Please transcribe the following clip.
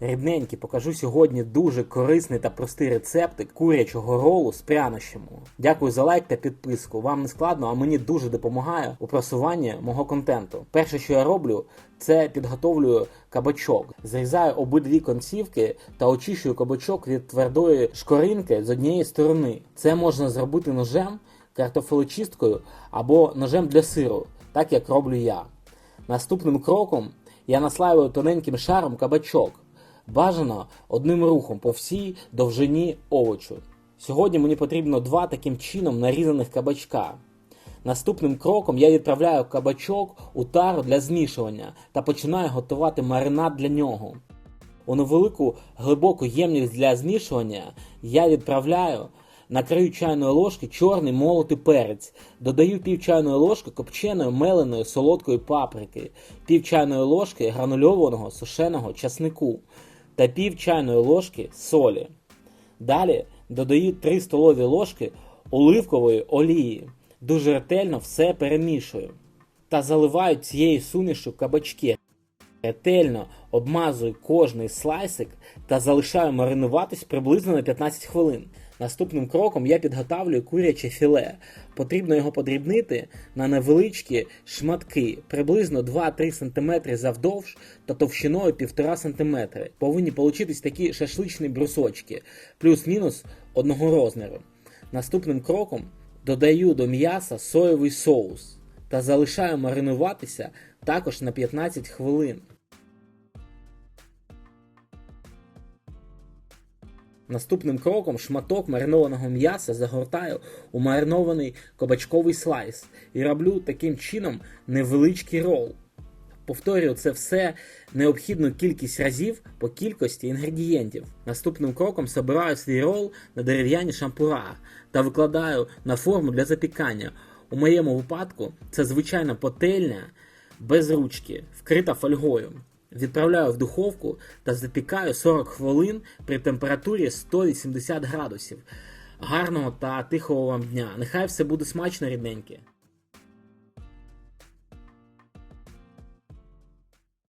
Рідненькі, покажу сьогодні дуже корисний та простий рецептик курячого ролу з прянощами. Дякую за лайк та підписку. Вам не складно, а мені дуже допомагає у просуванні мого контенту. Перше, що я роблю, це підготовлюю кабачок. Зрізаю обидві концівки та очищую кабачок від твердої шкоринки з однієї сторони. Це можна зробити ножем, картофелочисткою або ножем для сиру, так як роблю я. Наступним кроком я наслаюю тоненьким шаром кабачок. Бажано одним рухом по всій довжині овочу. Сьогодні мені потрібно два таким чином нарізаних кабачка. Наступним кроком я відправляю кабачок у тару для змішування та починаю готувати маринад для нього. У невелику глибоку ємність для змішування я відправляю накрию чайної ложки чорний молотий перець, додаю пів чайної ложки копченої меленої солодкої паприки, пів чайної ложки гранульованого сушеного часнику та пів чайної ложки солі. Далі додаю 3 столові ложки оливкової олії. Дуже ретельно все перемішую та заливаю цією сумішю кабачки. Ретельно обмазую кожний слайсик та залишаю маринуватись приблизно на 15 хвилин. Наступним кроком я підготавлюю куряче філе. Потрібно його подрібнити на невеличкі шматки, приблизно 2-3 см завдовж та товщиною 1,5 см. Повинні получитись такі шашличні брусочки, плюс-мінус одного розміру. Наступним кроком додаю до м'яса соєвий соус та залишаю маринуватися також на 15 хвилин. Наступним кроком шматок маринованого м'яса загортаю у маринований кабачковий слайс і роблю таким чином невеличкий рол. Повторюю це все необхідну кількість разів по кількості інгредієнтів. Наступним кроком собираю свій рол на дерев'яні шампура та викладаю на форму для запікання. У моєму випадку це звичайна пательня без ручки, вкрита фольгою. Відправляю в духовку та запікаю 40 хвилин при температурі 180 градусів. Гарного та тихого вам дня. Нехай все буде смачно рідненьке.